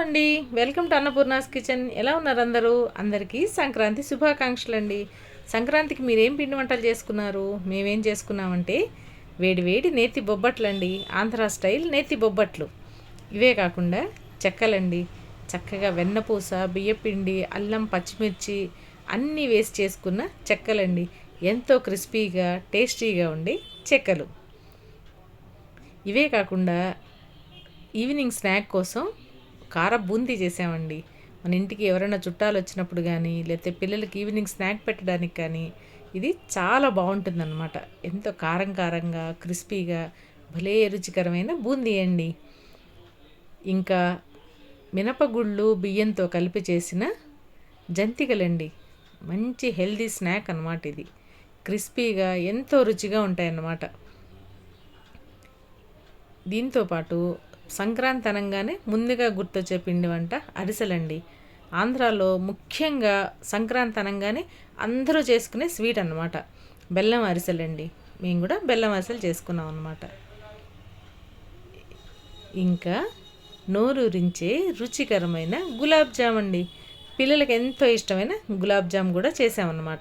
అండి. Welcome to Annapurna's kitchen. ఎలా ఉన్నారు అందరూ? అందరికీ సంక్రాంతి శుభాకాంక్షలు అండి సంక్రాంతికి మీరేం పిండి వంటలు చేసుకున్నారు? మేమేం చేసుకున్నామంటే వేడి వేడి నేతి బొబ్బట్లు అండి ఆంధ్ర స్టైల్ నేతి బొబ్బట్లు. ఇవే కాకుండా చెక్కలండి. చక్కగా వెన్నపూస బియ్యపిండి అల్లం పచ్చిమిర్చి అన్నీ వేసి చేసుకున్న చెక్కలండి. ఎంతో క్రిస్పీగా టేస్టీగా ఉండే చెక్కలు. ఇవే కాకుండా ఈవినింగ్ స్నాక్ కోసం కార బూందీ చేసామండి. మన ఇంటికి ఎవరైనా చుట్టాలు వచ్చినప్పుడు కానీ లేకపోతే పిల్లలకి ఈవినింగ్ స్నాక్ పెట్టడానికి కానీ ఇది చాలా బాగుంటుందన్నమాట. ఎంతో కారం కారంగా క్రిస్పీగా భలే రుచికరమైన బూందీ అండి. ఇంకా మినపగుళ్ళు బియ్యంతో కలిపి చేసిన జంతికలండి. మంచి హెల్దీ స్నాక్ అనమాట ఇది. క్రిస్పీగా ఎంతో రుచిగా ఉంటాయన్నమాట. దీంతోపాటు సంక్రాంతి అనగానే ముందుగా గుర్తొచ్చే పిండి వంట అరిసెలండి. ఆంధ్రాలో ముఖ్యంగా సంక్రాంతి అనగానే అందరూ చేసుకునే స్వీట్ అనమాట బెల్లం అరిసెలండి. మేము కూడా బెల్లం అరిసెలు చేసుకున్నాం అనమాట ఇంకా నోరూరించే రుచికరమైన గులాబ్ జామ్ అండి పిల్లలకి ఎంతో ఇష్టమైన గులాబ్ జామ్ కూడా చేసామన్నమాట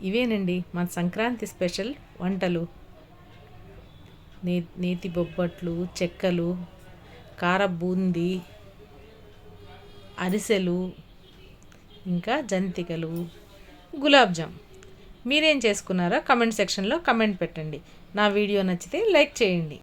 ఇవేనండి మన సంక్రాంతి స్పెషల్ వంటలు. నే నేతి బొబ్బట్లు చెక్కలు కార బూందీ అరిసెలు ఇంకా జంతికలు గులాబ్ జామ్. మీరేం చేసుకున్నారో కమెంట్ సెక్షన్లో కమెంట్ పెట్టండి. నా వీడియో నచ్చితే లైక్ చేయండి.